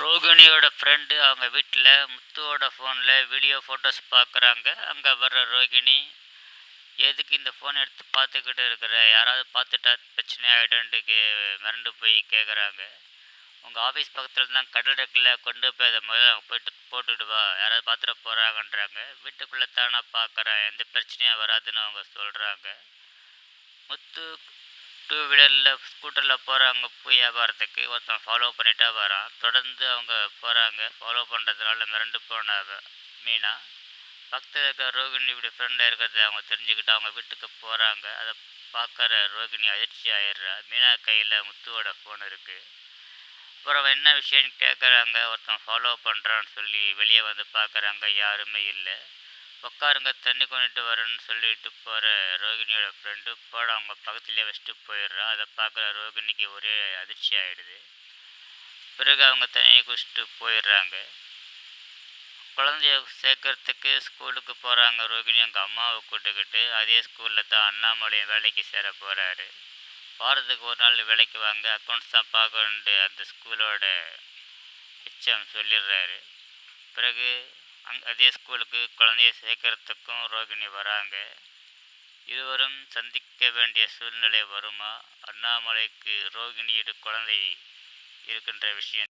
ரோகிணியோட friend அவங்க வீட்டில் முத்துவோட ஃபோனில் வீடியோ ஃபோட்டோஸ் பார்க்குறாங்க அங்கே வர்ற ரோகிணி எதுக்கு இந்த ஃபோன் எடுத்து பார்த்துக்கிட்டு இருக்கிற? யாராவது பார்த்துட்டா பிரச்சனை ஆகிடும்னு கே மிரண்டு போய் கேட்குறாங்க உங்கள் ஆஃபீஸ் பக்கத்தில் தான் கடல் இருக்குல்ல கொண்டு போய் அதை முதல்ல அவங்க போயிட்டு போட்டுட்டு வா. யாராவது பார்த்துட போகிறாங்கன்றாங்க வீட்டுக்குள்ளே தானே பார்க்குறேன் எந்த பிரச்சனையும் வராதுன்னு அவங்க சொல்கிறாங்க முத்து டூ வீலரில் ஸ்கூட்டரில் போகிறாங்க பூ வியாபாரத்துக்கு. ஒருத்தன் ஃபாலோ பண்ணிட்டா வரான். தொடர்ந்து அவங்க போகிறாங்க ஃபாலோ பண்ணுறதுனால மிரண்டு போன அவ- மீனா. பக்கத்தில் இருக்கிற ரோகிணி இப்படி ஃப்ரெண்டாக இருக்கிறத அவங்க தெரிஞ்சுக்கிட்டு அவங்க வீட்டுக்கு போகிறாங்க அதை பார்க்குற ரோகிணி அதிர்ச்சி ஆயிடுறா. மீனா கையில் முத்துவோட ஃபோன் இருக்குது அப்புறம் அவன் என்ன விஷயம்னு கேட்குறாங்க ஒருத்தன் ஃபாலோ பண்ணுறான்னு சொல்லி வெளியே வந்து பார்க்குறாங்க யாருமே இல்லை. உட்காருங்க தண்ணி கொண்டுட்டு வரேன்னு சொல்லிட்டு போகிற ரோகிணியோட ஃப்ரெண்டு போட அவங்க பக்கத்துலேயே வச்சுட்டு போயிடுறா. அதை பார்க்குற ரோகிணிக்கு ஒரே அதிர்ச்சி ஆகிடுது பிறகு அவங்க தண்ணியை குடிச்சிட்டு போயிடுறாங்க. குழந்தைய சேர்க்கறதுக்கு ஸ்கூலுக்கு போகிறாங்க ரோகிணி. அவங்க அம்மாவை கூட்டுக்கிட்டு அதே ஸ்கூலில் தான் அண்ணாமலையும் வேலைக்கு சேர போகிறாரு வாரத்துக்கு ஒரு நாள் வேலைக்கு வாங்க அக்கௌண்ட்ஸ் தான் பார்க்கணுன்ட்டு அந்த ஸ்கூலோட ஹெச்எம் சொல்லிடுறாரு. பிறகு அங் அதே ஸ்கூலுக்கு குழந்தைய சேர்க்கறதுக்கும் ரோகிணி வராங்க. இருவரும் சந்திக்க வேண்டிய சூழ்நிலை வருமா? அண்ணாமலைக்கு ரோகிணியிடு குழந்தை இருக்கின்ற விஷயம்